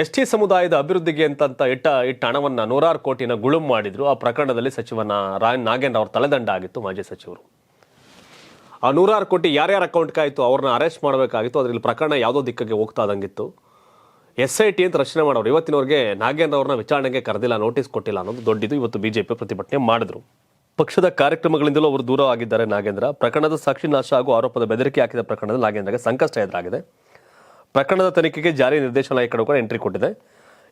S T ಸಮುದಾಯದ ಅಭಿವೃದ್ಧಿಗೆ ಅಂತಂತ ಇಟ್ಟ ಇಟ್ಟ ಹಣವನ್ನ ನೂರಾರು ಕೋಟಿನ ಗುಳುಂ ಮಾಡಿದ್ರು. ಆ ಪ್ರಕರಣದಲ್ಲಿ ಸಚಿವನ ರಾಯ್ ನಾಗೇಂದ್ರ ಅವ್ರ ತಲೆದಂಡ ಆಗಿತ್ತು ಮಾಜಿ ಸಚಿವರು. ಆ ನೂರಾರು ಕೋಟಿ ಯಾರ್ಯಾರ ಅಕೌಂಟ್ಗೆ ಆಯಿತು ಅವ್ರನ್ನ ಅರೆಸ್ಟ್ ಮಾಡಬೇಕಾಗಿತ್ತು. ಅದರಲ್ಲಿ ಪ್ರಕರಣ ಯಾವುದೋ ದಿಕ್ಕಿಗೆ ಹೋಗ್ತಾ ಇದ್ದಂಗಿತ್ತು. ಎಸ್ ಐ ಟಿ ಅಂತ ರಚನೆ ಮಾಡೋರು. ಇವತ್ತಿನವರೆಗೆ ನಾಗೇಂದ್ರ ಅವ್ರನ್ನ ವಿಚಾರಣೆಗೆ ಕರೆದಿಲ್ಲ, ನೋಟಿಸ್ ಕೊಟ್ಟಿಲ್ಲ ಅನ್ನೋದು ದೊಡ್ಡದು. ಇವತ್ತು ಬಿಜೆಪಿ ಪ್ರತಿಭಟನೆ ಮಾಡಿದ್ರು. ಪಕ್ಷದ ಕಾರ್ಯಕ್ರಮಗಳಿಂದಲೂ ಅವರು ದೂರ ಆಗಿದ್ದಾರೆ ನಾಗೇಂದ್ರ. ಪ್ರಕರಣದ ಸಾಕ್ಷಿ ನಾಶ ಹಾಗೂ ಆರೋಪದ ಬೆದರಿಕೆ ಹಾಕಿದ ಪ್ರಕರಣದಲ್ಲಿ ನಾಗೇಂದ್ರಗೆ ಸಂಕಷ್ಟ ಎದುರಾಗಿದೆ. ಪ್ರಕರಣದ ತನಿಖೆಗೆ ಜಾರಿ ನಿರ್ದೇಶನಾಲಯ ಕಡೆ ಕೂಡ ಎಂಟ್ರಿ ಕೊಟ್ಟಿದೆ.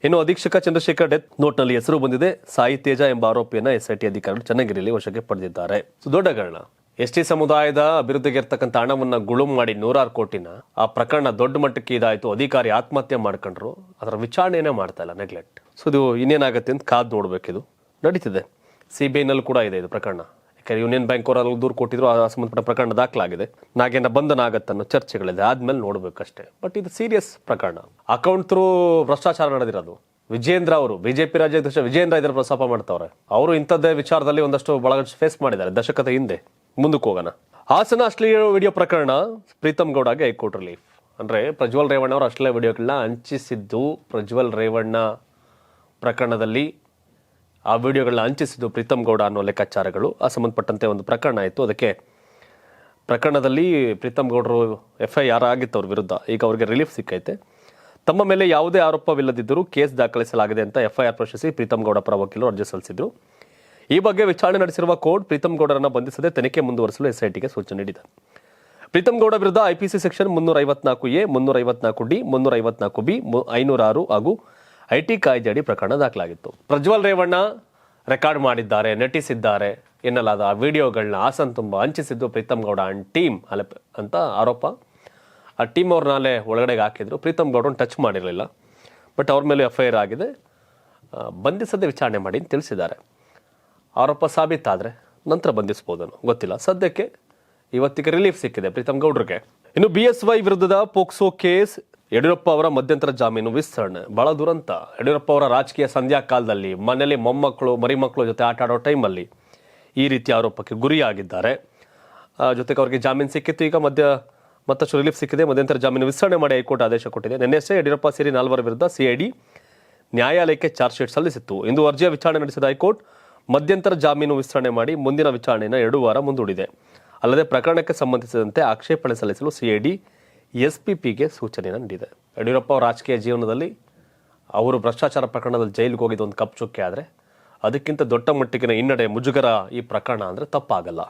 ಇನ್ನು ಅಧೀಕ್ಷಕ ಚಂದ್ರಶೇಖರ್ ಡೆತ್ ನೋಟ್ನಲ್ಲಿ ಹೆಸರು ಬಂದಿದೆ. ಸಾಯಿ ತೇಜ ಎಂಬ ಆರೋಪಿಯನ್ನ ಎಸ್ಐಟಿ ಅಧಿಕಾರಿಗಳು ಚನ್ನಗಿರಿಯಲ್ಲಿ ವಶಕ್ಕೆ ಪಡೆದಿದ್ದಾರೆ. ದೊಡ್ಡ ಕಾರಣ ಎಸ್ ಟಿ ಸಮುದಾಯದ ಅಭಿವೃದ್ಧಿಗೆ ಇರ್ತಕ್ಕಂಥ ಹಣವನ್ನು ಗುಳುಂ ಮಾಡಿ ನೂರಾರು ಕೋಟಿನ ಆ ಪ್ರಕರಣ ದೊಡ್ಡ ಮಟ್ಟಕ್ಕೆ ಇದಾಯಿತು, ಅಧಿಕಾರಿ ಆತ್ಮಹತ್ಯೆ ಮಾಡ್ಕೊಂಡ್ರು, ಅದರ ವಿಚಾರಣೆನೇ ಮಾಡ್ತಾ ಇಲ್ಲ ನೆಗ್ಲೆಕ್ಟ್ ಸೊ ಇದು ಇನ್ನೇನಾಗುತ್ತೆ ಅಂತ ಕಾದ್ ನೋಡಬೇಕಿದು. ನಡೀತಿದೆ. ಸಿ ಬಿ ಐನಲ್ಲೂ ಕೂಡ ಇದೆ ಇದು ಪ್ರಕರಣ. ಯಾಕಂದ್ರೆ ಯೂನಿಯನ್ ಬ್ಯಾಂಕ್ ಅವರ ದೂರು ಕೊಟ್ಟಿದ್ರು, ಆ ಸಂಬಂಧಪಟ್ಟ ಪ್ರಕರಣ ದಾಖಲಾಗಿದೆ. ನಾಗೇನ ಬಂಧನ ಆಗತ್ತನ್ನೋ ಚರ್ಚೆಗಳಿದೆ. ಆದ್ಮೇಲೆ ನೋಡ್ಬೇಕಷ್ಟೇ. ಬಟ್ ಇದು ಸೀರಿಯಸ್ ಪ್ರಕರಣ. ಅಕೌಂಟ್ ಥ್ರೂ ಭ್ರಷ್ಟಾಚಾರ ನಡೆದಿರೋದು ವಿಜೇಂದ್ರ ಅವರು, ಬಿಜೆಪಿ ರಾಜ್ಯಾಧ್ಯಕ್ಷ ವಿಜೇಂದ್ರ ಇದರ ಪ್ರಸ್ತಾಪ ಮಾಡ್ತಾವ್ರೆ. ಅವರು ಇಂಥದ್ದೇ ವಿಚಾರದಲ್ಲಿ ಒಂದಷ್ಟು ಬಳಗ ಫೇಸ್ ಮಾಡಿದ್ದಾರೆ. ದಶಕದ ಹಿಂದೆ. ಮುಂದಕ್ಕೆ ಹೋಗೋಣ. ಹಾಸನ ಅಶ್ಲೀಲ ವಿಡಿಯೋ ಪ್ರಕರಣ. ಪ್ರೀತಮ್ ಗೌಡಗೆ ಹೈಕೋರ್ಟ್ ರಿಲೀಫ್ ಅಂದ್ರೆ ಪ್ರಜ್ವಲ್ ರೇವಣ್ಣ ಅವರು ಅಶ್ಲೀಲ ವಿಡಿಯೋಗಳನ್ನ ಹಂಚಿಸಿದ್ದು ಪ್ರಜ್ವಲ್ ರೇವಣ್ಣ ಪ್ರಕರಣದಲ್ಲಿ. ಆ ವಿಡಿಯೋಗಳನ್ನ ಹಂಚಿಸಿದ್ದು ಪ್ರೀತಮ್ ಗೌಡ ಅನ್ನೋ ಲೆಕ್ಕಾಚಾರಗಳು. ಆ ಸಂಬಂಧಪಟ್ಟಂತೆ ಒಂದು ಪ್ರಕರಣ ಆಯಿತು. ಅದಕ್ಕೆ ಪ್ರಕರಣದಲ್ಲಿ ಪ್ರೀತಮ್ ಗೌಡರು ಎಫ್ ಐ ಆರ್ ಆಗಿತ್ತು ಅವ್ರ ವಿರುದ್ಧ. ಈಗ ಅವರಿಗೆ ರಿಲೀಫ್ ಸಿಕ್ಕೈತೆ. ತಮ್ಮ ಮೇಲೆ ಯಾವುದೇ ಆರೋಪವಿಲ್ಲದಿದ್ದರೂ ಕೇಸ್ ದಾಖಲಿಸಲಾಗಿದೆ ಅಂತ ಎಫ್ ಐ ಆರ್ ಪ್ರಶ್ನಿಸಿ ಪ್ರೀತಮ್ ಗೌಡ ಪರ ವಕೀಲರು ಅರ್ಜಿ ಸಲ್ಲಿಸಿದ್ರು. ಈ ಬಗ್ಗೆ ವಿಚಾರಣೆ ನಡೆಸಿರುವ ಕೋರ್ಟ್ ಪ್ರೀತಮ್ ಗೌಡರನ್ನು ಬಂಧಿಸದೆ ತನಿಖೆ ಮುಂದುವರಿಸಲು ಎಸ್ಐಟಿಗೆ ಸೂಚನೆ ನೀಡಿದೆ. ಪ್ರೀತಮ್ ಗೌಡ ವಿರುದ್ಧ ಐಪಿಸಿ ಸೆಕ್ಷನ್ ಮುನ್ನೂರ ಐವತ್ನಾಲ್ಕು ಎ ಮುನ್ನೂರ ಐವತ್ನಾಲ್ಕು ಡಿ ಮುನ್ನೂರ ಐವತ್ನಾಲ್ಕು ಬಿ ಐನೂರ ಆರು ಹಾಗೂ ಐಟಿ ಕಾಯ್ದೆಯಡಿ ಪ್ರಕರಣ ದಾಖಲಾಗಿತ್ತು. ಪ್ರಜ್ವಲ್ ರೇವಣ್ಣ ರೆಕಾರ್ಡ್ ಮಾಡಿದ್ದಾರೆ, ನಟಿಸಿದ್ದಾರೆ ಎನ್ನಲಾದ ಆ ವಿಡಿಯೋಗಳನ್ನ ಆಸನ್ ತುಂಬ ಹಂಚಿಸಿದ್ದು ಪ್ರೀತಮ್ ಗೌಡ ಅಂಡ್ ಟೀಮ್ ಅಲೆ ಅಂತ ಆರೋಪ. ಆ ಟೀಮ್ ಅವ್ರನ್ನ ಅಲ್ಲೇ ಒಳಗಡೆಗೆ ಹಾಕಿದ್ರು, ಪ್ರೀತಮ್ ಗೌಡನ್ ಟಚ್ ಮಾಡಿರಲಿಲ್ಲ. ಬಟ್ ಅವ್ರ ಮೇಲೆ ಎಫ್ ಐ ಆರ್ ಆಗಿದೆ ಬಂಧಿಸದೆ ವಿಚಾರಣೆ ಮಾಡಿ ಅಂತ ತಿಳಿಸಿದ್ದಾರೆ. ಆರೋಪ ಸಾಬೀತಾದರೆ ನಂತರ ಬಂಧಿಸ್ಬೋದನು, ಗೊತ್ತಿಲ್ಲ. ಸದ್ಯಕ್ಕೆ ಇವತ್ತಿಗೆ ರಿಲೀಫ್ ಸಿಕ್ಕಿದೆ ಪ್ರೀತಮ್ ಗೌಡ್ರಿಗೆ. ಇನ್ನು ಬಿ ಎಸ್ ವೈ ವಿರುದ್ಧದ ಪೋಕ್ಸೋ ಕೇಸ್ ಯಡಿಯೂರಪ್ಪ ಅವರ ಮಧ್ಯಂತರ ಜಾಮೀನು ವಿಸ್ತರಣೆ. ಬಹಳ ದುರಂತ. ಯಡಿಯೂರಪ್ಪ ಅವರ ರಾಜಕೀಯ ಸಂಧ್ಯಾ ಕಾಲದಲ್ಲಿ ಮನೆಯಲ್ಲಿ ಮೊಮ್ಮಕ್ಕಳು, ಮರಿಮಕ್ಕಳು ಜೊತೆ ಆಟ ಆಡೋ ಟೈಮಲ್ಲಿ ಈ ರೀತಿ ಆರೋಪಕ್ಕೆ ಗುರಿಯಾಗಿದ್ದಾರೆ. ಜೊತೆಗೆ ಅವರಿಗೆ ಜಾಮೀನು ಸಿಕ್ಕಿತ್ತು. ಈಗ ಮಧ್ಯ ಮತ್ತಷ್ಟು ರಿಲೀಫ್ ಸಿಕ್ಕಿದೆ. ಮಧ್ಯಂತರ ಜಾಮೀನು ವಿಸ್ತರಣೆ ಮಾಡಿ ಹೈಕೋರ್ಟ್ ಆದೇಶ ಕೊಟ್ಟಿದೆ. ನಿನ್ನೆಷ್ಟೇ ಯಡಿಯೂರಪ್ಪ ಸೇರಿ ನಾಲ್ವರ ವಿರುದ್ಧ ಸಿಐಡಿ ನ್ಯಾಯಾಲಯಕ್ಕೆ ಚಾರ್ಜ್ ಶೀಟ್ ಸಲ್ಲಿಸಿತ್ತು. ಇಂದು ಅರ್ಜಿಯ ವಿಚಾರಣೆ ನಡೆಸಿದ ಹೈಕೋರ್ಟ್ ಮಧ್ಯಂತರ ಜಾಮೀನು ವಿಸ್ತರಣೆ ಮಾಡಿ ಮುಂದಿನ ವಿಚಾರಣೆಯನ್ನು ಎರಡು ವಾರ ಮುಂದೂಡಿದೆ. ಅಲ್ಲದೆ ಪ್ರಕರಣಕ್ಕೆ ಸಂಬಂಧಿಸಿದಂತೆ ಆಕ್ಷೇಪಣೆ ಸಲ್ಲಿಸಲು ಸಿಐಡಿ ಎಸ್ಪಿಪಿಗೆ ಸೂಚನೆಯನ್ನು ನೀಡಿದೆ. ಯಡಿಯೂರಪ್ಪ ಅವರ ರಾಜಕೀಯ ಜೀವನದಲ್ಲಿ ಅವರು ಭ್ರಷ್ಟಾಚಾರ ಪ್ರಕರಣದಲ್ಲಿ ಜೈಲಿಗೆ ಹೋಗಿದ್ದು ಒಂದು ಕಪ್ ಚುಕ್ಕೆ ಆದರೆ ಅದಕ್ಕಿಂತ ದೊಡ್ಡ ಮಟ್ಟಿಗಿನ ಹಿನ್ನಡೆ ಮುಜುಗರ ಈ ಪ್ರಕರಣ ಅಂದರೆ ತಪ್ಪಾಗಲ್ಲ.